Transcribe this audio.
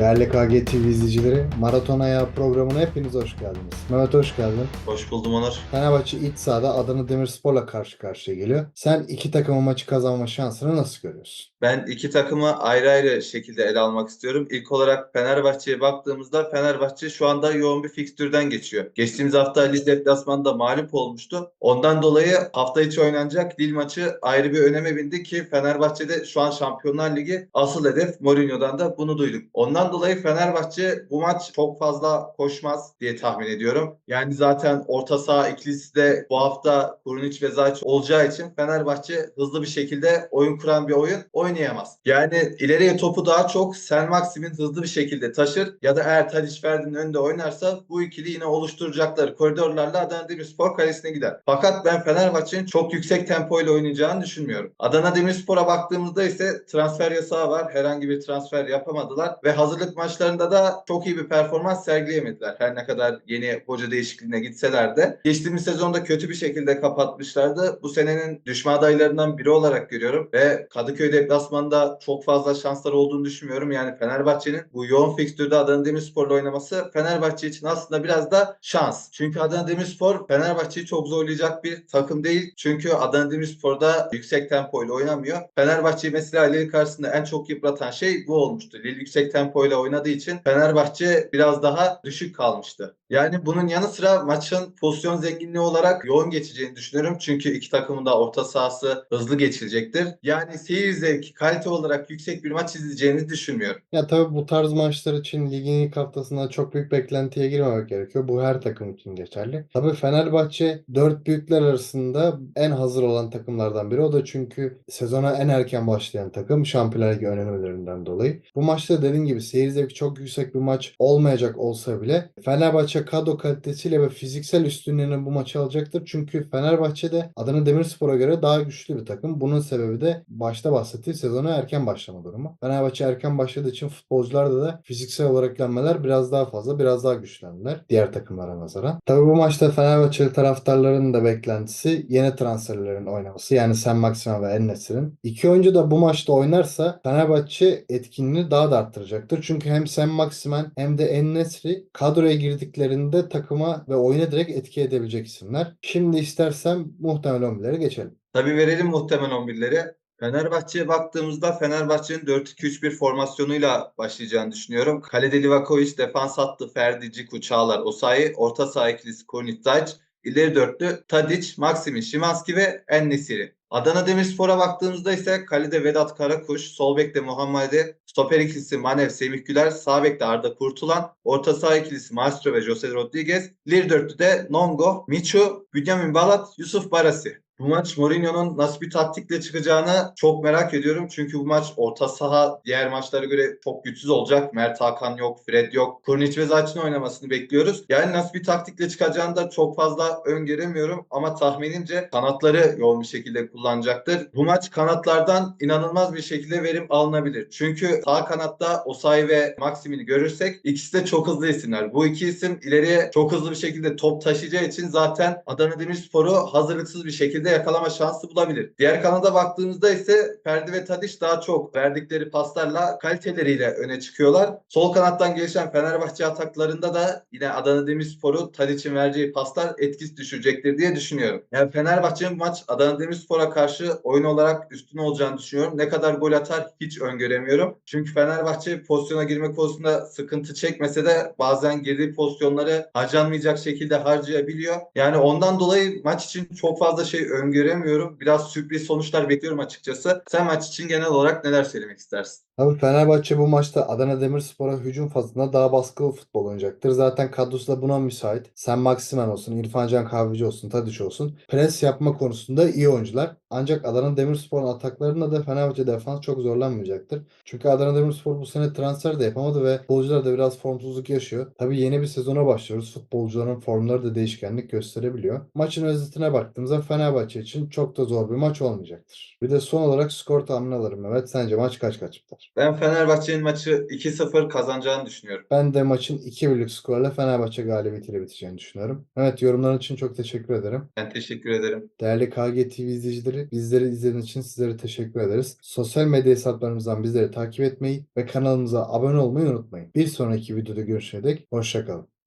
Değerli KG TV izleyicileri, Maraton Ayağı programına hepiniz hoş geldiniz. Mehmet hoş geldin. Hoş buldum Onur. Fenerbahçe iç sahada Adana Demirspor'la karşı karşıya geliyor. Sen iki takımın maçı kazanma şansını nasıl görüyorsun? Ben iki takımı ayrı ayrı şekilde ele almak istiyorum. İlk olarak Fenerbahçe'ye baktığımızda Fenerbahçe şu anda yoğun bir fikstürden geçiyor. Geçtiğimiz hafta Lille deplasmanında mağlup olmuştu. Ondan dolayı hafta içi oynanacak Lille maçı ayrı bir öneme bindi ki Fenerbahçe'de şu an Şampiyonlar Ligi asıl hedef Mourinho'dan da bunu duyduk. Ondan dolayı Fenerbahçe bu maç çok fazla koşmaz diye tahmin ediyorum. Yani zaten orta saha ikilisi de bu hafta Kurunic ve Zayç olacağı için Fenerbahçe hızlı bir şekilde oyun kuran bir oyun oynayamaz. Yani ileriye topu daha çok Sen Maxim'in hızlı bir şekilde taşır ya da eğer Tadic Ferdi'nin önünde oynarsa bu ikili yine oluşturacakları koridorlarla Adana Demirspor kalesine gider. Fakat ben Fenerbahçe'nin çok yüksek tempo ile oynayacağını düşünmüyorum. Adana Demirspor'a baktığımızda ise transfer yasağı var. Herhangi bir transfer yapamadılar ve hazırlık maçlarında da çok iyi bir performans sergileyemediler. Her ne kadar yeni hoca değişikliğine gitseler de. Geçtiğimiz sezonda kötü bir şekilde kapatmışlardı. Bu senenin düşme adaylarından biri olarak görüyorum ve Kadıköy deplasmanda çok fazla şanslar olduğunu düşünmüyorum. Yani Fenerbahçe'nin bu yoğun fikstürde Adana Demirspor'la oynaması Fenerbahçe için aslında biraz da şans. Çünkü Adana Demirspor Fenerbahçe'yi çok zorlayacak bir takım değil. Çünkü Adana Demirspor'da yüksek tempoyla oynamıyor. Fenerbahçe'yi mesela Lille karşısında en çok yıpratan şey bu olmuştu. Lille yüksek tempoyla oynadığı için Fenerbahçe biraz daha düşük kalmıştı. Yani bunun yanı sıra maçın pozisyon zenginliği olarak yoğun geçeceğini düşünüyorum. Çünkü iki takımın da orta sahası hızlı geçilecektir. Yani seyir zevki, kalite olarak yüksek bir maç izleyeceğimizi düşünmüyorum. Ya tabii bu tarz maçlar için ligin ilk haftasında çok büyük beklentiye girmemek gerekiyor. Bu her takım için geçerli. Tabii Fenerbahçe dört büyükler arasında en hazır olan takımlardan biri. O da çünkü sezona en erken başlayan takım Şampiyonlar Ligi önemlilerinden dolayı. Bu maçta dediğim gibi seyir zevki çok yüksek bir maç olmayacak olsa bile Fenerbahçe kadro kalitesiyle ve fiziksel üstünlüğünü bu maçı alacaktır. Çünkü Fenerbahçe'de Adana Demirspor'a göre daha güçlü bir takım. Bunun sebebi de başta bahsettiğim sezona erken başlama durumu. Fenerbahçe erken başladığı için futbolcularda da fiziksel olarak yüklenmeler biraz daha fazla, biraz daha güçlendiler diğer takımlara nazaran. Tabii bu maçta Fenerbahçeli taraftarların da beklentisi yeni transferlerin oynaması. Yani Sen Maximen ve En-Nesyri'nin. İki oyuncu da bu maçta oynarsa Fenerbahçe etkinliğini daha da arttıracaktır. Çünkü hem Sen Maximen hem de En-Nesyri kadroya girdiklerinde takıma ve oyuna direkt etki edebilecek isimler. Şimdi istersem muhtemel 11'lere geçelim. Tabii verelim muhtemel 11'leri. Fenerbahçe'ye baktığımızda Fenerbahçe'nin 4-2-3-1 formasyonuyla başlayacağını düşünüyorum. Kalede Livakovic, defans hattı Ferdi, Ciku, Çağlar, Osayi, orta saha ikilisi Kornit Zayç, ileri dörtlü Tadic, Maksimin, Şimanski ve En-Nesyri. Adana Demirspor'a baktığımızda ise kalede Vedat Karakuş, sol bekte Muhammedi, stoper ikilisi Manev, Semih Güler, sağ bekte Arda Kurtulan, orta saha ikilisi Maestro ve Jose Rodriguez, ileri dörtlüde Nongo, Michu, Bünyamin Balat, Yusuf Barasi. Bu maç Mourinho'nun nasıl bir taktikle çıkacağını çok merak ediyorum. Çünkü bu maç orta saha diğer maçlara göre çok güçsüz olacak. Mert Hakan yok, Fred yok. Kurnic ve Zayt'ın oynamasını bekliyoruz. Yani nasıl bir taktikle çıkacağını da çok fazla öngöremiyorum. Ama tahminimce kanatları yoğun bir şekilde kullanacaktır. Bu maç kanatlardan inanılmaz bir şekilde verim alınabilir. Çünkü sağ kanatta Osay ve Maxim'i görürsek ikisi de çok hızlı isimler. Bu iki isim ileriye çok hızlı bir şekilde top taşıyacağı için zaten Adana Demirspor'u hazırlıksız bir şekilde yakalama şansı bulabilir. Diğer kanada baktığımızda ise Ferdi ve Tadiş daha çok verdikleri paslarla kaliteleriyle öne çıkıyorlar. Sol kanattan gelişen Fenerbahçe ataklarında da yine Adana Demirspor'u Tadiç'in vereceği paslar etkisi düşürecektir diye düşünüyorum. Yani Fenerbahçe'nin maç Adana Demirspor'a karşı oyun olarak üstün olacağını düşünüyorum. Ne kadar gol atar hiç öngöremiyorum. Çünkü Fenerbahçe pozisyona girme konusunda sıkıntı çekmese de bazen girdiği pozisyonları harcanmayacak şekilde harcayabiliyor. Yani ondan dolayı maç için çok fazla şey öngöremiyorum. Biraz sürpriz sonuçlar bekliyorum açıkçası. Sen maç için genel olarak neler söylemek istersin? Tabii Fenerbahçe bu maçta Adana Demirspor'a hücum fazında daha baskılı futbol oynayacaktır. Zaten kadrosu da buna müsait. Sen Maximen olsun, İrfan Can Kahveci olsun, Tadiç olsun. Pres yapma konusunda iyi oyuncular. Ancak Adana Demirspor'un ataklarında da Fenerbahçe defans çok zorlanmayacaktır. Çünkü Adana Demirspor bu sene transfer de yapamadı ve futbolcular da biraz formsuzluk yaşıyor. Tabii yeni bir sezona başlıyoruz. Futbolcuların formları da değişkenlik gösterebiliyor. Maçın özetine baktığımızda Fenerbahçe için çok da zor bir maç olmayacaktır. Bir de son olarak skor tahmini alırım Mehmet. Sence maç kaç kaç biter? Ben Fenerbahçe'nin maçı 2-0 kazanacağını düşünüyorum. Ben de maçın 2-1'lik skorla Fenerbahçe galibiyetiyle biteceğini düşünüyorum. Evet yorumların için çok teşekkür ederim. Ben teşekkür ederim. Değerli KG TV izleyicileri, bizleri izlediğiniz için sizlere teşekkür ederiz. Sosyal medya hesaplarımızdan bizleri takip etmeyi ve kanalımıza abone olmayı unutmayın. Bir sonraki videoda görüşene dek hoşçakalın.